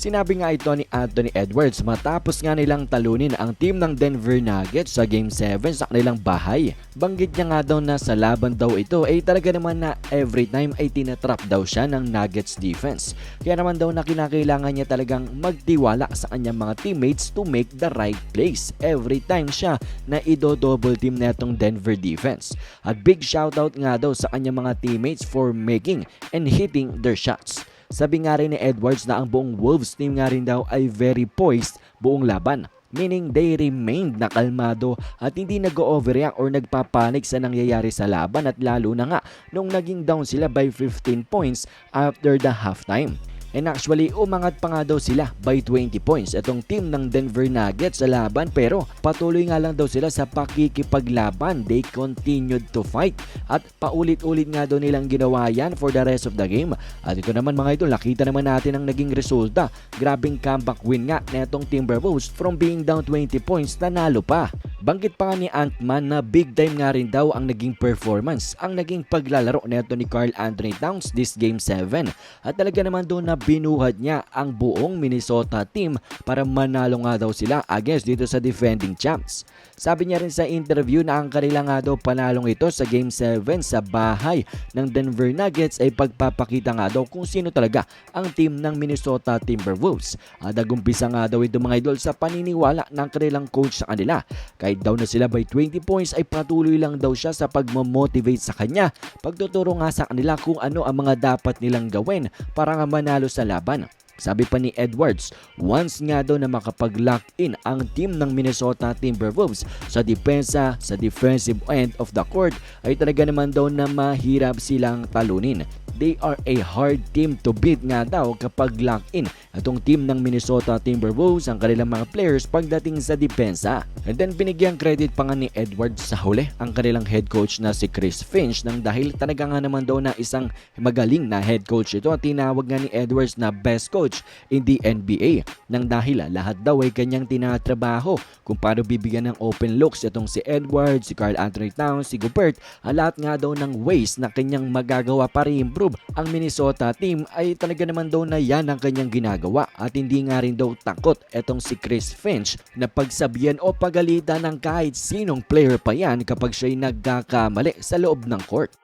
Sinabi nga ito ni Anthony Edwards matapos nga nilang talunin ang team ng Denver Nuggets sa Game 7 sa kanilang bahay. Banggit niya nga daw na sa laban daw ito ay talaga naman na every time ay tinatrap daw siya ng Nuggets defense. Kaya naman daw na kinakailangan niya talagang magtiwala sa kanyang mga teammates to make the right plays every time siya na ido-double team netong Denver defense. At big shoutout nga daw sa kanyang mga teammates for making and hitting their shots. Sabi nga rin ni Edwards na ang buong Wolves team nga rin daw ay very poised buong laban. Meaning they remained na kalmado at hindi nag-overreact or nagpapanik sa nangyayari sa laban at lalo na nga nung naging down sila by 15 points after the halftime. And actually, umangat pa nga daw sila by 20 points itong team ng Denver Nuggets sa laban pero patuloy nga lang daw sila sa pakikipaglaban. They continued to fight at paulit-ulit nga daw nilang ginawa yan for the rest of the game. At ito naman mga idol, nakita naman natin ang naging resulta. Grabing comeback win nga netong Timberwolves from being down 20 points, nanalo pa. Banggit pa nga ni Ant-Man na big time nga rin daw ang naging performance, ang naging paglalaro neto ni Carl Anthony Towns this Game 7. At talaga naman doon na binuhat niya ang buong Minnesota team para manalo nga daw sila against dito sa defending champs. Sabi niya rin sa interview na ang kanila nga daw panalong ito sa Game 7 sa bahay ng Denver Nuggets ay pagpapakita nga daw kung sino talaga ang team ng Minnesota Timberwolves. At nagumpisa nga daw ito mga idol sa paniniwala ng kanilang coach sa kanila. Kahit daw na sila by 20 points ay patuloy lang daw siya sa pagmamotivate sa kanya. Pagtuturo nga sa kanila kung ano ang mga dapat nilang gawin para nga manalo sa laban. Sabi pa ni Edwards, once nga daw na makapag-lock in ang team ng Minnesota Timberwolves sa depensa, sa defensive end of the court, ay talaga naman daw na mahirap silang talunin. They are a hard team to beat nga daw kapag lock in itong team ng Minnesota Timberwolves ang kanilang mga players pagdating sa depensa. And then binigyan credit pa nga ni Edwards sa huli ang kanilang head coach na si Chris Finch nang dahil talaga nga naman daw na isang magaling na head coach ito at tinawag nga ni Edwards na best coach in the NBA nang dahil ah, lahat daw ay kanyang tinatrabaho kung paano bibigyan ng open looks itong si Edwards, si Carl Anthony Towns, si Gobert ang lahat nga daw ng ways na kanyang magagawa para i-improve ang Minnesota team ay talaga naman daw na yan ang kanyang ginagawa at hindi nga rin daw takot etong si Chris Finch na pagsabihan o pagalitan ng kahit sinong player pa yan kapag siya'y nagkakamali sa loob ng court.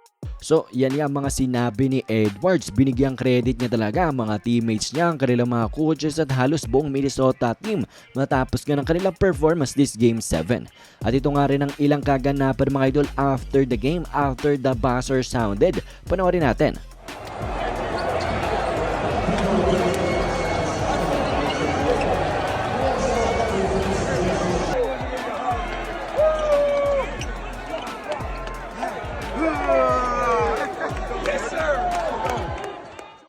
So, yan yung mga sinabi ni Edwards. Binigyang credit niya talaga ang mga teammates niya, ang kanilang mga coaches at halos buong Minnesota team matapos nga ng kanilang performance this Game 7. At ito nga rin ang ilang kaganapan mga idol after the game, after the buzzer sounded. Panoorin natin.